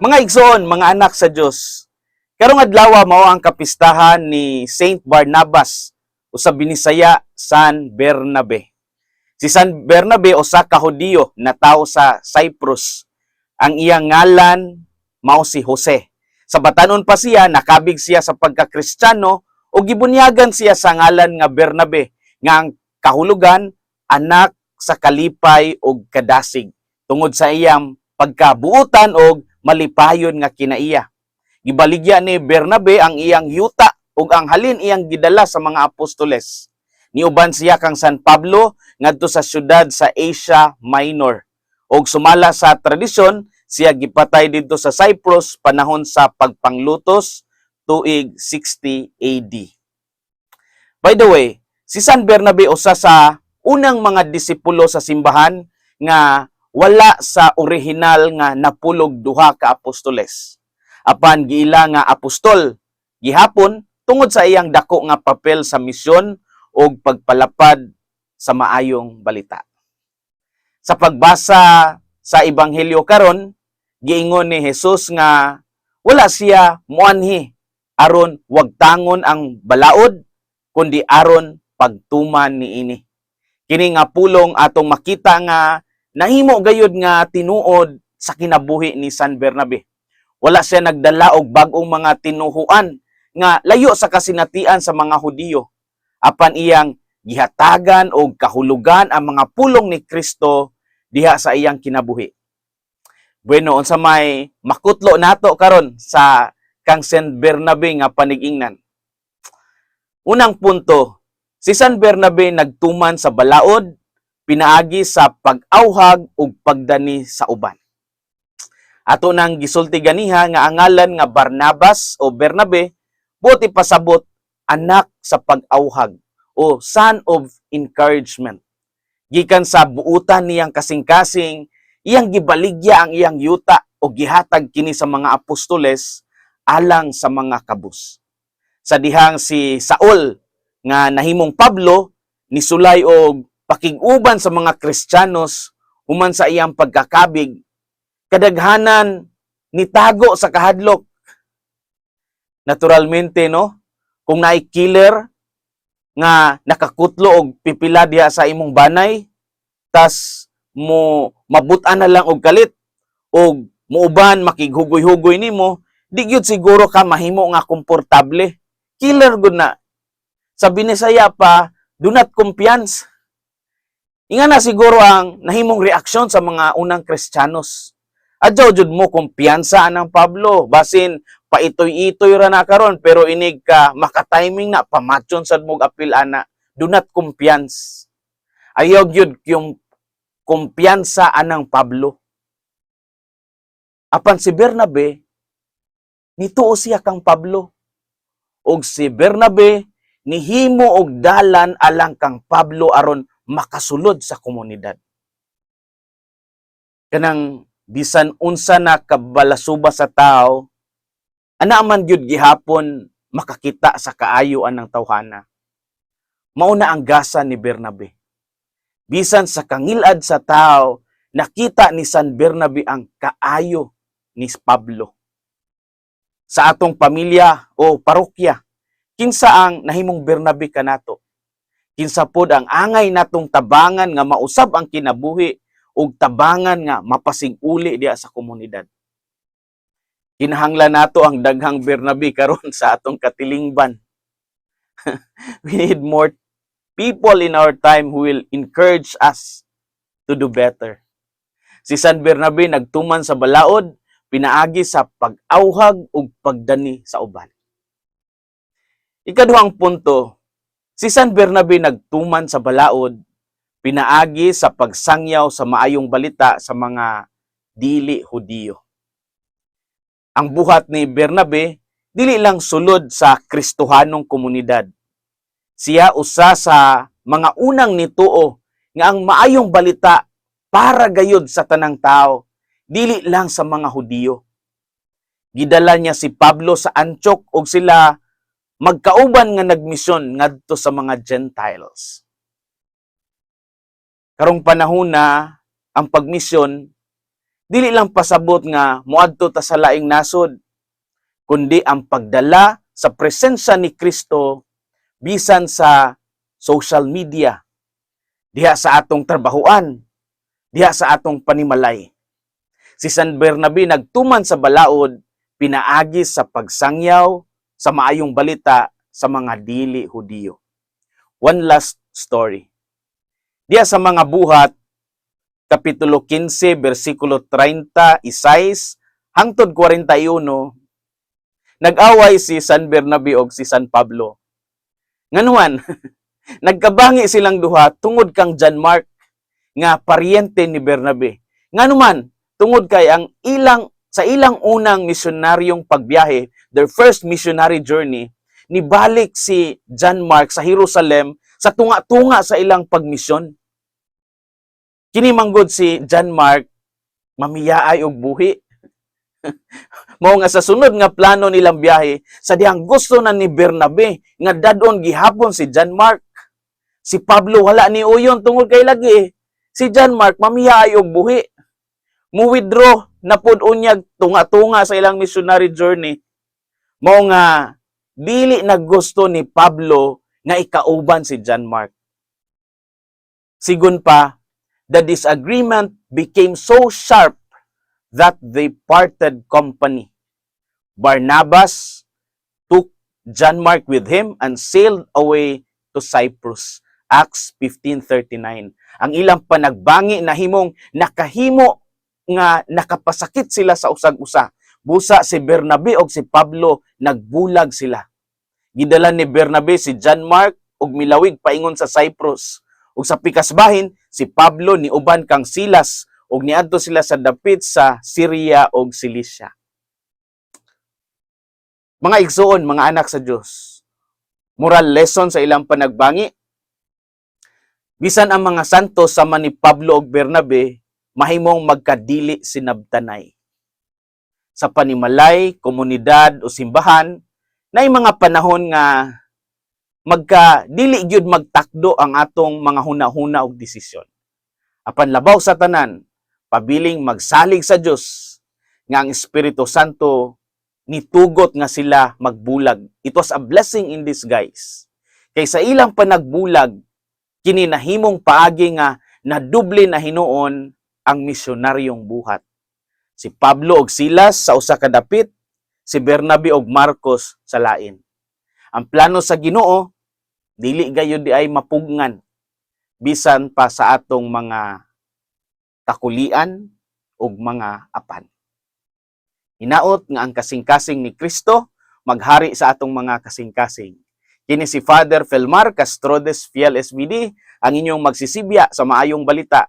Mga igsoon, mga anak sa Dios. Karong adlaw mao ang kapistahan ni Saint Barnabas usa binisaya San Bernabe. Si San Bernabe usa ka Hudiyo na tawo sa Cyprus. Ang iyang ngalan mao si Jose. Sa batanon pa siya nakabig siya sa pagkakristyano o gibunyagan siya sa ngalan nga Bernabe nga ang kahulugan anak sa kalipay o kadasig tungod sa iyang pagkabuutan o malipayon nga kinaiya. Gibaligya ni Bernabe ang iyang yuta ug ang halin iyang gidala sa mga apostoles. Niuban siya kang San Pablo ngadto sa syudad sa Asia Minor. Og sumala sa tradisyon, siya gipatay dito sa Cyprus panahon sa pagpanglutos tuig 60 AD. By the way, si San Bernabe usa sa unang mga disipulo sa simbahan nga wala sa orihinal nga napulog duha ka apostoles. Apan giila nga apostol gihapon tungod sa iyang dako nga papel sa misyon o pagpalapad sa maayong balita. Sa pagbasa sa ebanghelyo karon, giingon ni Jesus nga wala siya muanhi aron wag tangon ang balaod kundi aron pagtuman niini. Kini nga pulong atong makita nga nahimo gayud nga tinuod sa kinabuhi ni San Bernabe. Wala siya nagdala og bag-ong mga tinuhuan nga layo sa kasinatian sa mga Hudiyo. Apan iyang gihatagan og kahulugan ang mga pulong ni Kristo diha sa iyang kinabuhi. Bueno, unsa may makutlo nato karon sa kang San Bernabe nga panigingnan. Unang punto, si San Bernabe nagtuman sa balaod, pinaagi sa pag-awhag ug pagdani sa uban. Ato nang gisulti ganiha nga ang ngalan nga Barnabas o Bernabe buti pasabot anak sa pag-awhag o son of encouragement. Gikan sa buutan niyang kasing-kasing, iyang gibaligya ang iyang yuta o gihatag kini sa mga apostoles alang sa mga kabus. Sa dihang si Saul nga nahimong Pablo ni sulay og pakiguban sa mga Kristiyanos human sa iyang pagkakabig kadaghanan nitago sa kahadlok. Naturalmente no, kung naay killer nga nakakutlo og pipila diha sa imong banay tas mo mabutan na lang og kalit og muuban makighugoy-hugoy nimo di gyud siguro ka mahimo nga komportable. Killer gud na. Sa Binisaya pa do not kumpiyansa Inga na siguro ang nahimong reaksyon sa mga unang Kristiyanos. Adyaw jud mo kumpiyansa anang Pablo basin paitoy-itoy ra na karon pero inig ka makatiming na pamatyon sad mo apil ana do not kumpiyansa. Ayaw gyud yung kumpiyansa anang Pablo. Apan si Bernabe nituo siya kang Pablo. Og si Bernabe nihimo og dalan alang kang Pablo aron makasulod sa komunidad. Kanang bisan unsa na kabalasuba sa tao, ana man gyud gihapon makakita sa kaayo anang tawhana. Mao na ang gasa ni Bernabe. Bisan sa kangilad sa tao, nakita ni San Bernabe ang kaayo ni Pablo. Sa atong pamilya o parokya, kinsa ang nahimong Bernabe kanato? Kinsa pod ang angay natong tabangan nga mausab ang kinabuhi ug tabangan nga mapasig-uli diha sa komunidad. Kinahanglan nato ang daghang Bernabe karon sa atong katilingban. We need more people in our time who will encourage us to do better. Si San Bernabe nagtuman sa balaod, pinaagi sa pag-awhag ug pagdani sa uban. Ikaduhang punto, Si San Bernabe nagtuman sa balaod, pinaagi sa pagsangyaw sa maayong balita sa mga dili Hudiyo. Ang buhat ni Bernabe dili lang sulod sa Kristohanong komunidad. Siya usa sa mga unang nituo nga ang maayong balita para gayud sa tanang tao, dili lang sa mga Hudiyo. Gidala niya si Pablo sa Antioch ug sila magkauban nga nagmisyon ngadto sa mga Gentiles. Karong panahon na ang pagmisyon dili lang pasabot nga muadto ta sa laing nasod kundi ang pagdala sa presensya ni Kristo bisan sa social media diha sa atong trabahoan diha sa atong panimalay si San Bernabe nagtuman sa balaod pinaagi sa pagsangyaw sa maayong balita sa mga dili Hudiyo one last story diha sa mga buhat Kapitulo 15, versikulo 30, isais, hangtod 41, nag-away si San Bernabe og si San Pablo. Nganuan, nagkabangi silang duha tungod kang John Mark nga paryente ni Bernabe. Nganuman, tungod kay ang ilang sa ilang unang misyonaryong pagbiyahe, their first missionary journey, nibalik si John Mark sa Jerusalem sa tunga-tunga sa ilang pagmisyon. Kini manggod si John Mark mamiyaay og buhi. Mao nga sa sunod nga plano nilang biyahe, sa dihang gusto na ni Bernabe nga dadon gihapon si John Mark. Si Pablo wala ni uyon tungod kay lagi. Si John Mark mamiyaay og buhi. Mu-withdraw na pud unyag tunga-tunga sa ilang missionary journey. Mao nga dili na gusto ni Pablo nga ikauban si John Mark. Sigun pa, the disagreement became so sharp that they parted company. Barnabas took John Mark with him and sailed away to Cyprus. Acts 15.39. Ang ilang panagbangi na himong nakahimo nga nakapasakit sila sa usag-usa. Busa si Bernabe o si Pablo, nagbulag sila. Gidala ni Bernabe si John Mark og milawig paingon sa Cyprus. Ug sa pikasbahin, si Pablo ni uban kang Silas ug niadto sila sa dapit sa Syria ug Cilicia. Mga igsoon, mga anak sa Dios. Moral lesson sa ilang panagbangi. Bisan ang mga santos sama ni Pablo ug Bernabe, mahimong magkadili sinabtanay. Sa panimalay, komunidad o simbahan, na mga panahon nga magka dili gyud magtakdo ang atong mga hunahuna og desisyon. Apan labaw sa tanan, pabiling magsalig sa Dios nga ang Espiritu Santo nitugot nga sila magbulag. It was a blessing in disguise. Kay sa ilang panagbulag, kini nahimong paagi nga naduble na hinuon ang misyonaryong buhat. Si Pablo og Silas sa usa ka dapit, si Bernabe og Marcos sa lain. Ang plano sa Ginoo dili gayud di ay mapugngan bisan pa sa atong mga kakulian ug mga apan. Hinaot nga ang kasing-kasing ni Kristo maghari sa atong mga kasing-kasing. Kini si Father Felmar Castrodes Fiel SBD ang inyong magsisibya sa maayong balita.